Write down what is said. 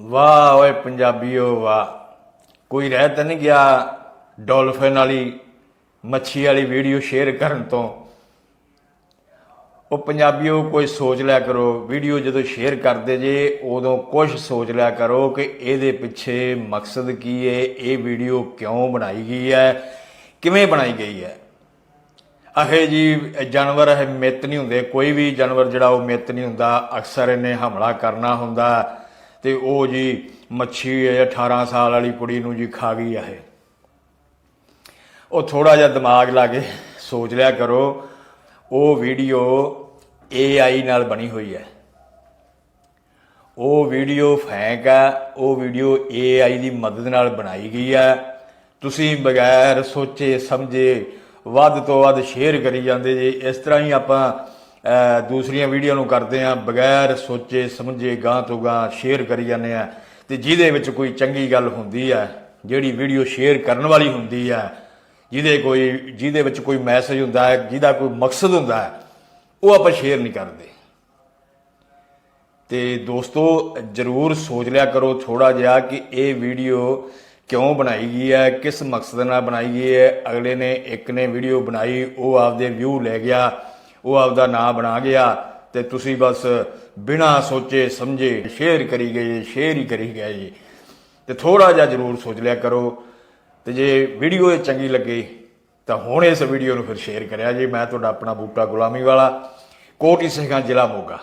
ਵਾਹ ਓਏ ਪੰਜਾਬੀਓ, ਵਾਹ। ਕੋਈ ਰਹਿ ਤਾਂ ਨਹੀਂ ਗਿਆ ਡੋਲਫਿਨ ਵਾਲੀ, ਮੱਛੀ ਵਾਲੀ ਵੀਡੀਓ ਸ਼ੇਅਰ ਕਰਨ ਤੋਂ। ਉਹ ਪੰਜਾਬੀਓ, ਕੋਈ ਸੋਚ ਲਿਆ ਕਰੋ, ਵੀਡੀਓ ਜਦੋਂ ਸ਼ੇਅਰ ਕਰਦੇ ਜੇ, ਉਦੋਂ ਕੁਝ ਸੋਚ ਲਿਆ ਕਰੋ ਕਿ ਇਹਦੇ ਪਿੱਛੇ ਮਕਸਦ ਕੀ ਹੈ, ਇਹ ਵੀਡੀਓ ਕਿਉਂ ਬਣਾਈ ਗਈ ਹੈ, ਕਿਵੇਂ ਬਣਾਈ ਗਈ ਹੈ। ਅਹੇ ਜੀ, ਜਾਨਵਰ ਇਹ ਮਿੱਤ ਨਹੀਂ ਹੁੰਦੇ, ਕੋਈ ਵੀ ਜਾਨਵਰ ਜਿਹੜਾ ਉਹ ਮਿੱਤ ਨਹੀਂ ਹੁੰਦਾ, ਅਕਸਰ ਇਹਨੇ ਹਮਲਾ ਕਰਨਾ ਹੁੰਦਾ। ਤੇ ਉਹ ਜੀ ਮੱਛੀ ਇਹ 18 ਸਾਲ ਵਾਲੀ ਕੁੜੀ ਨੂੰ ਜੀ ਖਾ ਗਈ ਆ ਇਹ। ਉਹ ਥੋੜਾ ਜਿਹਾ ਦਿਮਾਗ ਲਾ ਕੇ ਸੋਚ ਲਿਆ ਕਰੋ, ਉਹ ਵੀਡੀਓ AI ਨਾਲ ਬਣੀ ਹੋਈ ਹੈ। ਉਹ ਵੀਡੀਓ ਫੈਂਕ ਹੈ ਉਹ ਵੀਡੀਓ AI ਦੀ ਮਦਦ ਨਾਲ ਬਣਾਈ ਗਈ ਹੈ ਤੁਸੀਂ ਬਗੈਰ ਸੋਚੇ ਸਮਝੇ ਵੱਧ ਤੋਂ ਵੱਧ ਸ਼ੇਅਰ ਕਰੀ ਜਾਂਦੇ ਜੇ। ਇਸ ਤਰ੍ਹਾਂ ਹੀ ਆਪਾਂ ਦੂਸਰੀਆਂ ਵੀਡੀਓ ਨੂੰ ਕਰਦੇ ਆ ਬਗੈਰ ਸੋਚੇ, ਸਮਝੇ ਗਾਂ ਤੋਂ ਗਾਂ ਸ਼ੇਅਰ ਕਰੀ ਜਾਂਦੇ ਆ ਤੇ ਜਿਹਦੇ ਵਿੱਚ ਕੋਈ ਚੰਗੀ ਗੱਲ ਹੁੰਦੀ ਹੈ, ਜਿਹੜੀ ਵੀਡੀਓ ਸ਼ੇਅਰ ਕਰਨ ਵਾਲੀ ਹੁੰਦੀ ਹੈ, ਜਿਹਦੇ ਕੋਈ, ਜਿਹਦੇ ਵਿੱਚ ਕੋਈ ਮੈਸੇਜ ਹੁੰਦਾ ਹੈ, ਜਿਹਦਾ ਕੋਈ ਮਕਸਦ ਹੁੰਦਾ ਹੈ, ਉਹ ਆਪਾਂ ਸ਼ੇਅਰ ਨਹੀਂ ਕਰਦੇ। ਤੇ ਦੋਸਤੋ, ਜਰੂਰ ਸੋਚ ਲਿਆ ਕਰੋ ਥੋੜਾ ਜਿਹਾ ਕਿ ਇਹ ਵੀਡੀਓ ਕਿਉਂ ਬਣਾਈ ਗਈ ਹੈ, ਕਿਸ ਮਕਸਦ ਨਾਲ ਬਣਾਈ ਗਈ ਹੈ। ਅਗਲੇ ਨੇ, ਇੱਕ ਨੇ ਵੀਡੀਓ ਬਣਾਈ, ਉਹ ਆਪਦੇ ਵਿਊ ਲੈ ਗਿਆ। ਉਹ ਆਪਦਾ ਨਾਂ ਬਣਾ ਗਿਆ ਤੇ ਤੁਸੀਂ ਬਸ ਬਿਨਾਂ ਸੋਚੇ ਸਮਝੇ ਸ਼ੇਅਰ ਕਰੀ ਗਏ, ਸ਼ੇਅਰ ਹੀ ਕਰੀ ਗਏ ਜੀ। ਤੇ ਥੋੜਾ ਜਿਹਾ ਜਰੂਰ ਸੋਚ ਲਿਆ ਕਰੋ। ਤੇ ਜੇ ਵੀਡੀਓ ਇਹ ਚੰਗੀ ਲੱਗੇ ਤਾਂ ਹੁਣ ਇਸ ਵੀਡੀਓ ਨੂੰ ਫਿਰ ਸ਼ੇਅਰ ਕਰਿਆ ਜੀ। ਮੈਂ ਤੁਹਾਡਾ ਆਪਣਾ ਬੂਟਾ ਗੁਲਾਮੀ ਵਾਲਾ, ਕੋਟੀ ਸਿੰਘਾਂ ਜ਼ਿਲ੍ਹਾ ਮੋਗਾ।